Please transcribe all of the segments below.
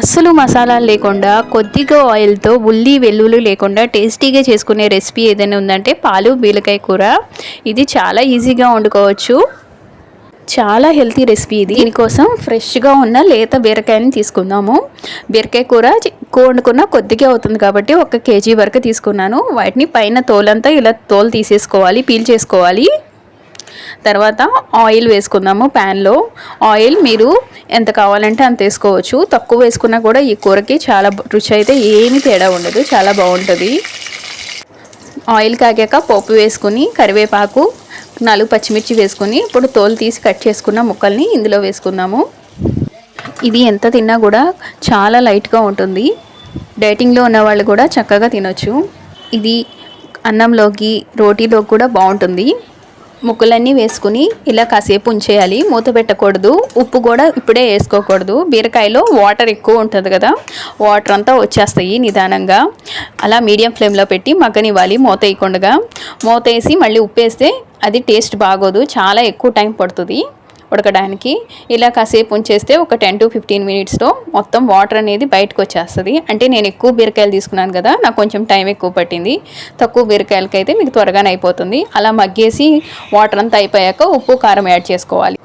అస్సలు మసాలాలు లేకుండా కొద్దిగా ఆయిల్తో ఉల్లి వెల్లుల్లి లేకుండా టేస్టీగా చేసుకునే రెసిపీ ఏదైనా ఉందంటే పాలు బీలకాయ కూర. ఇది చాలా ఈజీగా వండుకోవచ్చు. చాలా హెల్తీ రెసిపీ ఇది. దీనికోసం ఫ్రెష్గా ఉన్న లేత బీరకాయని తీసుకుందాము. బీరకాయ కూర వండుకున్న కొద్దిగా అవుతుంది కాబట్టి ఒక కేజీ వరకు తీసుకున్నాను. వాటిని పైన తోలంతా ఇలా తోలు తీసేసుకోవాలి పీల్ చేసుకోవాలి. తర్వాత ఆయిల్ వేసుకుందాము ప్యాన్లో. ఆయిల్ మీరు ఎంత కావాలంటే అంత వేసుకోవచ్చు. తక్కువ వేసుకున్నా కూడా ఈ కూరకి చాలా రుచి అయితే ఏమీ తేడా ఉండదు. చాలా బాగుంటుంది. ఆయిల్ కాగాక పోపు వేసుకుని కరివేపాకు నాలుగు పచ్చిమిర్చి వేసుకుని ఇప్పుడు తోలు తీసి కట్ చేసుకున్న ముక్కల్ని ఇందులో వేసుకుందాము. ఇది ఎంత తిన్నా కూడా చాలా లైట్గా ఉంటుంది. డైటింగ్లో ఉన్న వాళ్ళు కూడా చక్కగా తినొచ్చు. ఇది అన్నంలోకి రోటీలోకి కూడా బాగుంటుంది. ముక్కలన్నీ వేసుకుని ఇలా కాసేపు ఉంచేయాలి. మూత పెట్టకూడదు. ఉప్పు కూడా ఇప్పుడే వేసుకోకూడదు. బీరకాయలో వాటర్ ఎక్కువ ఉంటుంది కదా. వాటర్ అంతా వచ్చేస్తాయి నిదానంగా. అలా మీడియం ఫ్లేమ్లో పెట్టి మగ్గనివ్వాలి మూత వేయకుండా. మూత వేసి మళ్ళీ ఉప్పు వేస్తే అది టేస్ట్ బాగోదు. చాలా ఎక్కువ టైం పడుతుంది. ఉడకడానికి ఇలా కాసేపు ఉంచేస్తే ఒక టెన్ టు ఫిఫ్టీన్ మినిట్స్లో మొత్తం వాటర్ అనేది బయటకు వచ్చేస్తుంది. అంటే నేను ఎక్కువ బీరకాయలు తీసుకున్నాను కదా నాకు కొంచెం టైం ఎక్కువ పట్టింది. తక్కువ బీరకాయలకి అయితే మీకు త్వరగానే అయిపోతుంది. అలా మగ్గేసి వాటర్ అంతా అయిపోయాక ఉప్పు కారం యాడ్ చేసుకోవాలి.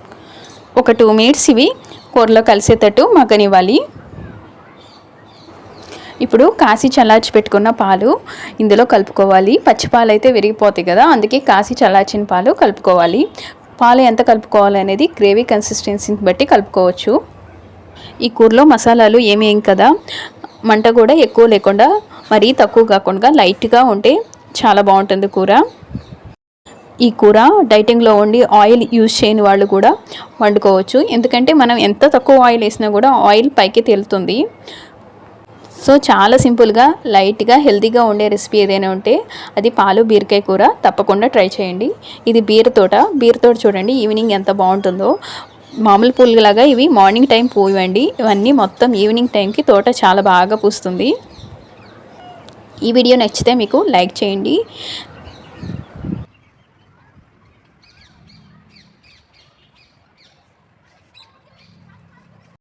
ఒక టూ మినిట్స్ ఇవి కూరలో కలిసేటట్టు మగ్గనివ్వాలి. ఇప్పుడు కాసి చల్లార్చి పెట్టుకున్న పాలు ఇందులో కలుపుకోవాలి. పచ్చి పాలు అయితే విరిగిపోతాయి కదా అందుకే కాసి చల్లార్చిన పాలు కలుపుకోవాలి. పాలు ఎంత కలుపుకోవాలి అనేది గ్రేవీ కన్సిస్టెన్సీని బట్టి కలుపుకోవచ్చు. ఈ కూరలో మసాలాలు ఏమేం కదా మంట కూడా ఎక్కువ లేకుండా మరీ తక్కువ కాకుండా లైట్గా ఉంటే చాలా బాగుంటుంది కూర. ఈ కూర డైటింగ్లో ఉండి ఆయిల్ యూజ్ చేయని వాళ్ళు కూడా వండుకోవచ్చు. ఎందుకంటే మనం ఎంత తక్కువ ఆయిల్ వేసినా కూడా ఆయిల్ పైకి తేలుతుంది. సో చాలా సింపుల్గా లైట్గా హెల్తీగా ఉండే రెసిపీ ఏదైనా ఉంటే అది పాలు బీరకాయ కూర తప్పకుండా ట్రై చేయండి. ఇది బీర తోట. బీర తోట చూడండి ఈవినింగ్ ఎంత బాగుంటుందో. మామూలు పూలులాగా ఇవి మార్నింగ్ టైం పూయండి ఇవన్నీ మొత్తం ఈవినింగ్ టైంకి తోట చాలా బాగా పూస్తుంది. ఈ వీడియో నచ్చితే మీకు లైక్ చేయండి.